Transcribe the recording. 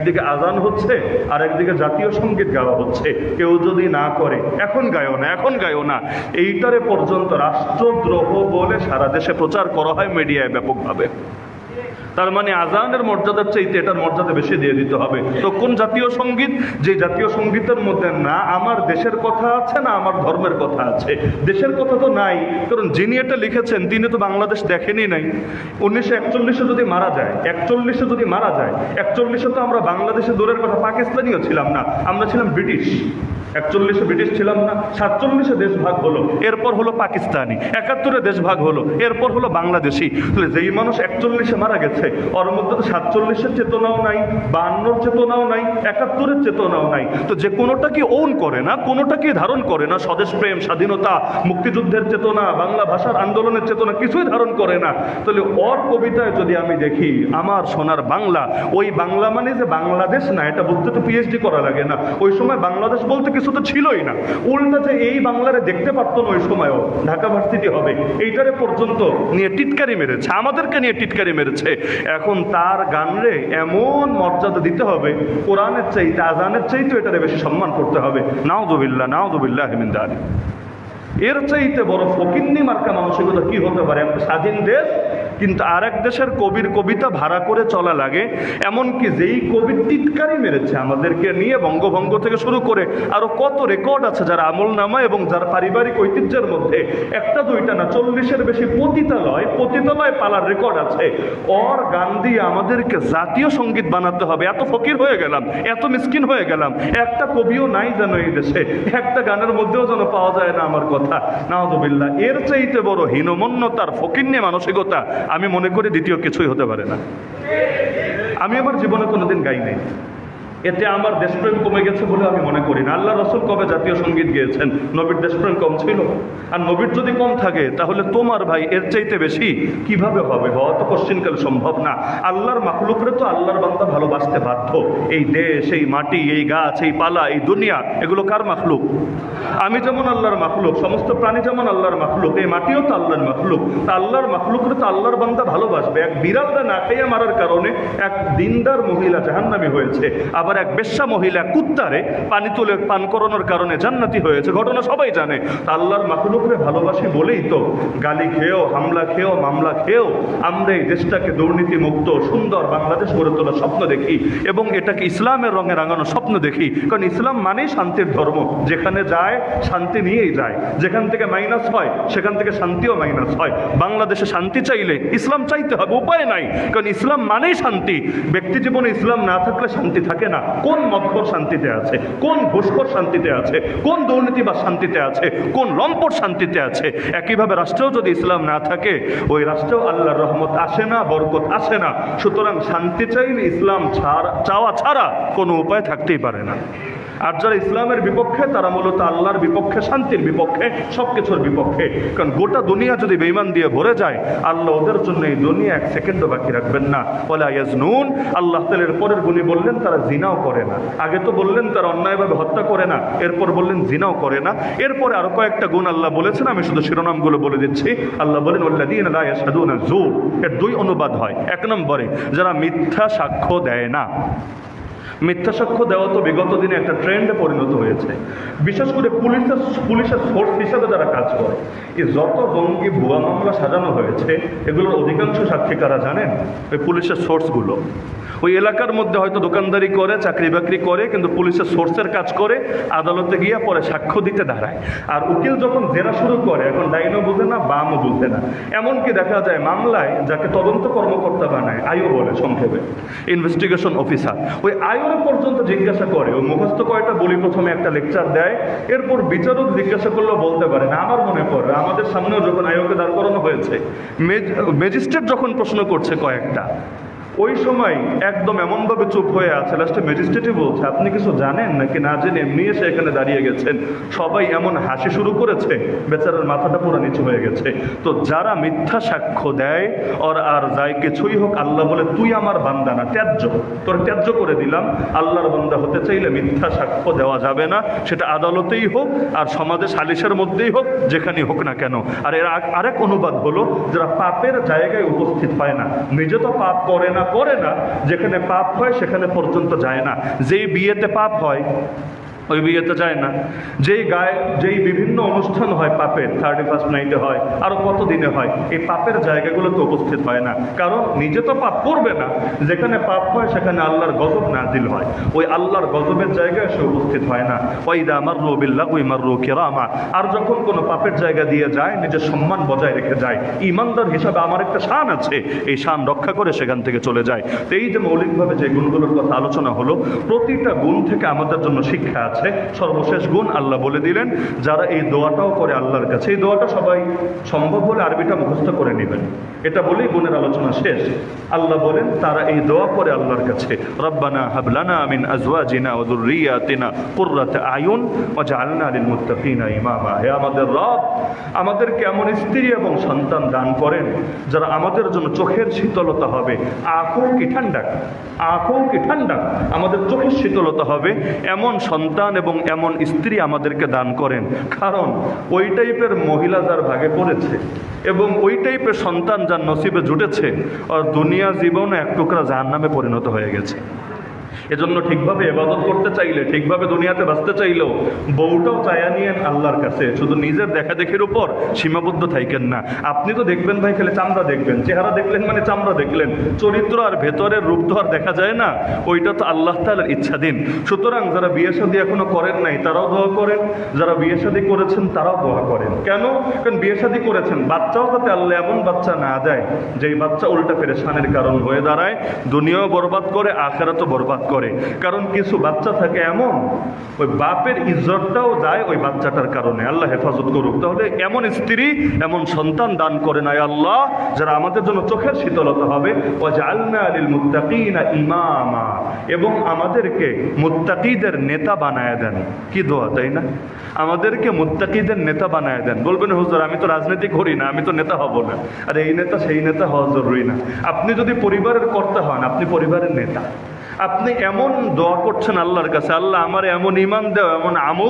একদিকে আজান হচ্ছে আর একদিকে জাতীয় সংগীত গাওয়া হচ্ছে। কেউ যদি না করে, এখন গায়ও না, এখন গায়ও না। এইটারে পর্যন্ত রাষ্ট্রদ্রোহ বলে সারা দেশে প্রচার করা হয় মিডিয়ায় ব্যাপকভাবে। তার মানে আজানের মর্যাদার চাইতে এটার মর্যাদা বেশি দিয়ে দিতে হবে। তো কোন জাতীয় সংগীত? যে জাতীয় সঙ্গীতের মধ্যে না আমার দেশের কথা আছে, না আমার ধর্মের কথা আছে। দেশের কথা তো নাই, কারণ যিনি এটা লিখেছেন, তিনি তো বাংলাদেশ দেখেনি নাই। উনিশশো একচল্লিশে যদি মারা যায়, একচল্লিশে যদি মারা যায়, একচল্লিশে তো আমরা বাংলাদেশে দূরের কথা পাকিস্তানিও ছিলাম না, আমরা ছিলাম ব্রিটিশ। একচল্লিশে ব্রিটিশ ছিলাম না, সাতচল্লিশে দেশ ভাগ হলো, এরপর হলো পাকিস্তানি, একাত্তরে দেশ ভাগ হলো, এরপর হলো বাংলাদেশি। যেই মানুষ একচল্লিশে মারা গেছে ওর মধ্যে তো সাতচল্লিশের চেতনাও নাই বাহান্নর চেতনাও নাই, একাত্তরের চেতনাও নাই। তো যে কোনোটাকে ওন করে না কোনোটাকে ধারণ করে না, স্বদেশ প্রেম, স্বাধীনতা, মুক্তিযুদ্ধের চেতনা, বাংলা ভাষার আন্দোলনের চেতনা কিছুই ধারণ করে না। তাহলে ওর কবিতায় যদি আমি দেখি, আমার সোনার বাংলা, ওই বাংলা মানে যে বাংলাদেশ না, এটা বলতে তো পিএইচডি করা লাগে না। ওই সময় বাংলাদেশ বলতে কিছু তো ছিলই না। উল্টা যে এই বাংলারে দেখতে পারতো না ওই সময়ও, ঢাকা ভার্সিটি হবে। এইটারে পর্যন্ত নিয়ে টিটকারি মেরেছে, আমাদেরকে নিয়ে টিটকারি মেরেছে। এখন তার গানরে এমন মর্যাদা দিতে হবে, কোরআনের চাইতে আজানের চাইতে এটারে বেশি সম্মান করতে হবে। নাওদুবিল্লাহ নাওদুবিল্লাহ হেমিন্দার এর চাইতে বড় ফকিন্নি মার্কা মানসিকতা কি হতে পারে? স্বাধীন দেশ কিন্তু আর এক দেশের কবির কবিতা ভাড়া করে চলা লাগে, এমনকি যেই কবির টিটকারি মেরেছে আমাদেরকে নিয়ে বঙ্গভঙ্গ থেকে শুরু করে আরও কত রেকর্ড আছে যার আমল নামা এবং যার পারিবারিক ঐতিহ্যের মধ্যে একটা, দুইটা না, চল্লিশের বেশি পতিতালয় পতিতালয় পালার রেকর্ড আছে। ওর গান দিয়ে আমাদেরকে জাতীয় সংগীত বানাতে হবে। এত ফকির হয়ে গেলাম, এত মিসকিন হয়ে গেলাম। একটা কবিও নাই যেন এই দেশে, একটা গানের মধ্যেও যেন পাওয়া যায় না আমার কথা। নাহদুবিল্লাহ এর চাইতে বড় হীনমন্যতার ফকিন্নি মানসিকতা আমি মনে করি দ্বিতীয় কিছুই হতে পারে না। আমি আমার জীবনে কোনোদিন গাই নাই। এতে আমার দেশপ্রেম কমে গেছে বলে আমি মনে করি না। আল্লাহ রসুল কবে জাতীয় সংগীত গেয়েছেন? নবীর দেশপ্রেম কম ছিল। আর নবীর যদি কম থাকে, তাহলে তোমার ভাই এর চাইতে বেশি কীভাবে হবে? হওয়া তো কোশ্চিনকাল সম্ভব না। আল্লাহর মাখলুকরে তো আল্লাহর বান্দা ভালোবাসতে বাধ্য। এই দেশ, এই মাটি, এই গাছ, এই পালা, এই দুনিয়া, এগুলো কার মাখলুক? আমি যেমন আল্লাহর মাকলুক সমস্ত প্রাণী যেমন আল্লাহর মাকলুক এই মাটিও তো আল্লাহর মাখলুক। তা আল্লাহর মাখলুকরে তো আল্লাহর বান্দা ভালোবাসবে। এক বিড়ালটা না খাইয়া মারার কারণে এক দিনদার মহিলা জাহান্নামি হয়েছে। আবার এক বেশ্যা মহিলা কুত্তারে পানি তুলে পান করানোর কারণে জান্নাতি হয়েছে। ঘটনা সবাই জানে। তা আল্লাহর মাখলুকরে ভালোবাসি বলেই তো, গালি খেয়েও, হামলা খেয়েও, মামলা খেয়েও আমরা এই দেশটাকে দুর্নীতি মুক্ত সুন্দর বাংলাদেশ গড়ে তোলার স্বপ্ন দেখি এবং এটাকে ইসলামের রঙে রাঙানো স্বপ্ন দেখি। কারণ ইসলাম মানেই শান্তির ধর্ম। যেখানে যায়, শান্তি নিয়েই যায়। যেখান থেকে মাইনাস হয়, সেখান থেকে শান্তিও মাইনাস হয়। বাংলাদেশে শান্তি চাইলে ইসলাম চাইতে হবে, উপায় নাই। কারণ ইসলাম মানেই শান্তি। ব্যক্তি জীবনে ইসলাম না থাকলে শান্তি থাকে না। কোন মদখর শান্তিতে আছে? কোন ঘুষখোর শান্তিতে আছে? কোন দুর্নীতি বা শান্তিতে আছে? কোন লম্পট শান্তিতে আছে? একইভাবে রাষ্ট্রেও যদি ইসলাম না থাকে, ওই রাষ্ট্রেও আল্লাহর রহমত আসে না, বরকত আসে না। সুতরাং শান্তি চাইলে ইসলাম ছাড়া, চাওয়া ছাড়া কোনো উপায় থাকতেই পারে না। আর যারা ইসলামের বিপক্ষে, তারা মূলত আল্লাহর বিপক্ষে, শান্তির বিপক্ষে সব কিছুর বিপক্ষে। কারণ গোটা দুনিয়া যদি বেইমান দিয়ে ভরে যায়, আল্লাহ ওদের জন্য এই দুনিয়া এক সেকেন্ডও বাকি রাখবেন না। বলে নুন আল্লাহ তালের পরের গুণী বললেন, তারা জিনাও করে না। আগে তো বললেন তারা অন্যায়ভাবে হত্যা করে না, এরপর বললেন জিনাও করে না। এরপরে আরও কয়েকটা গুণ আল্লাহ বলেছেন, আমি শুধু শিরোনামগুলো বলে দিচ্ছি। আল্লাহ বলেন জোর এর দুই অনুবাদ হয়। এক নম্বরে, যারা মিথ্যা সাক্ষ্য দেয় না। মিথ্যা সাক্ষ্য দেওয়া তো বিগত দিনে একটা ট্রেন্ডে পরিণত হয়েছে। বিশেষ করে পুলিশের পুলিশের সোর্স হিসাবে যারা কাজ করে, এই যত জঙ্গি ভুয়া মামলা সাজানো হয়েছে, এগুলোর অধিকাংশ সাক্ষী কারা জানেন? ওই পুলিশের সোর্সগুলো ওই এলাকার মধ্যে হয়তো দোকানদারি করে, চাকরি বাকরি করে, কিন্তু পুলিশের সোর্সের কাজ করে আদালতে গিয়ে পরে সাক্ষ্য দিতে দাঁড়ায়। আর উকিল যখন জেরা শুরু করে, এখন ডাইনও বুঝে না, বামও বুঝে না। এমনকি দেখা যায় মামলায় যাকে তদন্ত কর্মকর্তা বানায় আয়ও বলে সংক্ষেপে ইনভেস্টিগেশন অফিসার ওই আয়োরে পর্যন্ত জিজ্ঞাসা করে, ওই মুখস্থ কয়টা বলি প্রথমে একটা লেকচার দেয়, এরপর বিচারক জিজ্ঞাসা করলেও বলতে পারে না। আমার মনে পড়ে, আমাদের সামনেও যখন আয়োকে দাঁড় করানো হয়েছে ম্যাজিস্ট্রেট যখন প্রশ্ন করছে কয়েকটা ওই সময় একদম এমনভাবে চুপ হয়ে আছে লাস্টে ম্যাজিস্ট্রেটই বলছে, আপনি কিছু জানেন নাকি না জেনে এমনি এসে এখানে দাঁড়িয়ে গেছেন? সবাই এমন হাসি শুরু করেছে, বেচারার মাথাটা পুরো নিচু হয়ে গেছে। তো যারা মিথ্যা সাক্ষ্য দেয়, ওর আর যাই কিছুই হোক, আল্লাহ বলে, তুই আমার বান্দা না, ত্যায্য। তোর ত্যায্য করে দিলাম। আল্লাহর বান্দা হতে চাইলে মিথ্যা সাক্ষ্য দেওয়া যাবে না। সেটা আদালতেই হোক, আর সমাজে সালিশের মধ্যেই হোক, যেখানেই হোক না কেন। আর এর আরেক অনুবাদ হলো, যারা পাপের জায়গায় উপস্থিত পায় না, নিজে তো পাপ করে না করে না যেখানে পাপ হয় সেখানে পর্যন্ত যায় না। যে বিয়েতে পাপ হয় ওই বিয়েতে যায় না। যেই গায়ে, যেই বিভিন্ন অনুষ্ঠান হয় পাপের থার্টি ফার্স্ট নাইটে হয় আরও কত দিনে হয়, এই পাপের জায়গাগুলোতে উপস্থিত হয় না। কারণ নিজে তো পাপ করবে না। যেখানে পাপ হয়, সেখানে আল্লাহর গজব নাজিল হয়। ওই আল্লাহর গজবের জায়গায় সে উপস্থিত হয় না। ওইদা আমার রবিল্লা ওই মার রো কেরামা। আর যখন কোনো পাপের জায়গা দিয়ে যায়, নিজের সম্মান বজায় রেখে যায়। ইমানদার হিসাবে আমার একটা শান আছে। এই শান রক্ষা করে সেখান থেকে চলে যায়। তো এই যে মৌলিকভাবে যে গুণগুলোর কথা আলোচনা হলো, প্রতিটা গুণ থেকে আমাদের জন্য শিক্ষা আছে। সর্বশেষ গুণ আল্লাহ বলে দিলেন, যারা এই দোয়াটাও করে আল্লাহর কাছে, এই দোয়াটা সবাই সম্ভব হলে আরবিটা মুখস্থ করে নেবেন। এটা বলেই গুণের আলোচনা শেষ। আল্লাহ বলেন, তারা এই দোয়া করে আল্লাহর কাছে, রব্বানা হাবলানা মিন আজওয়াজিনা ওয়া যুররিয়াতিনা কুররাতা আয়ুন ওয়াজআলনা লিল মুত্তাকিনা ইমামা। হে আমাদের রব, আমাদেরকে এমন স্ত্রী এবং সন্তান দান করেন, যারা আমাদের জন্য চোখের শীতলতা হবে আঁকও কি ঠান্ডা? আঁকও কি ঠান্ডা? আমাদের চোখের শীতলতা হবে, এমন সন্তান এবং এমন স্ত্রী আমাদেরকে দান করেন। কারণ ওই টাইপের মহিলা যার ভাগে পড়েছে এবং ওই টাইপের সন্তান যার নসিবে জুটেছে, আর দুনিয়া জীবন এক টুকরা জাহান নামে পরিণত হয়ে গেছে। এজন্য ঠিকভাবে এবাদত করতে চাইলে, ঠিকভাবে দুনিয়াতে বাঁচতে চাইলেও বউটাও চায়া নিয়েন আল্লাহর কাছে। শুধু নিজের দেখা দেখির উপর সীমাবদ্ধ থাইকেন না। আপনি তো দেখবেন ভাই, খালি চামড়া দেখবেন। চেহারা দেখলেন মানে চামড়া দেখলেন। চরিত্র আর ভেতরের রূপ তো আর দেখা যায় না, ওইটা তো আল্লাহ তালার ইচ্ছাধীন সুতরাং যারা বিয়ে শাদী এখনও করেন নাই, তারাও দোয়া করেন। যারা বিয়ে শাদী করেছেন, তারাও দোয়া করেন। কেন? কারণ বিয়ে শাদী করেছেন, বাচ্চাও যাতে আল্লাহ এমন বাচ্চা না দেয়, যেই বাচ্চা উল্টা পেরেশানের কারণ হয়ে দাঁড়ায়। দুনিয়াও বরবাদ করে, আখেরাতও বরবাদ করে। কারণ কিছু বাচ্চা থাকে এমন, ওই বাপের ইজ্জতটাও যায় ওই বাচ্চাটার কারণে। আল্লাহ হেফাজত করুক। তাহলে এমন স্ত্রী, এমন সন্তান দান করেন আয় আল্লাহ, যারা আমাদের জন্য চোখের শীতলতা হবে। ও জালনা আলিল মুত্তাকিনা ইমামা। এবং আমাদেরকে মুত্তাকিদের নেতা বানায় দেন। কি দোয়া, তাই না? আমাদেরকে মুত্তাকিদের নেতা বানায় দেন। বলবেন, হুজুর, আমি তো রাজনীতি করি না, আমি তো নেতা হব না। আর, এই নেতা, সেই নেতা হওয়া জরুরি না। আপনি যদি পরিবারের কর্তা হন, আপনি পরিবারের নেতা। আপনি এমন দোয়া করছেন আল্লাহর কাছে আল্লাহ আমার এমন ইমান দেওয়া এমন আমল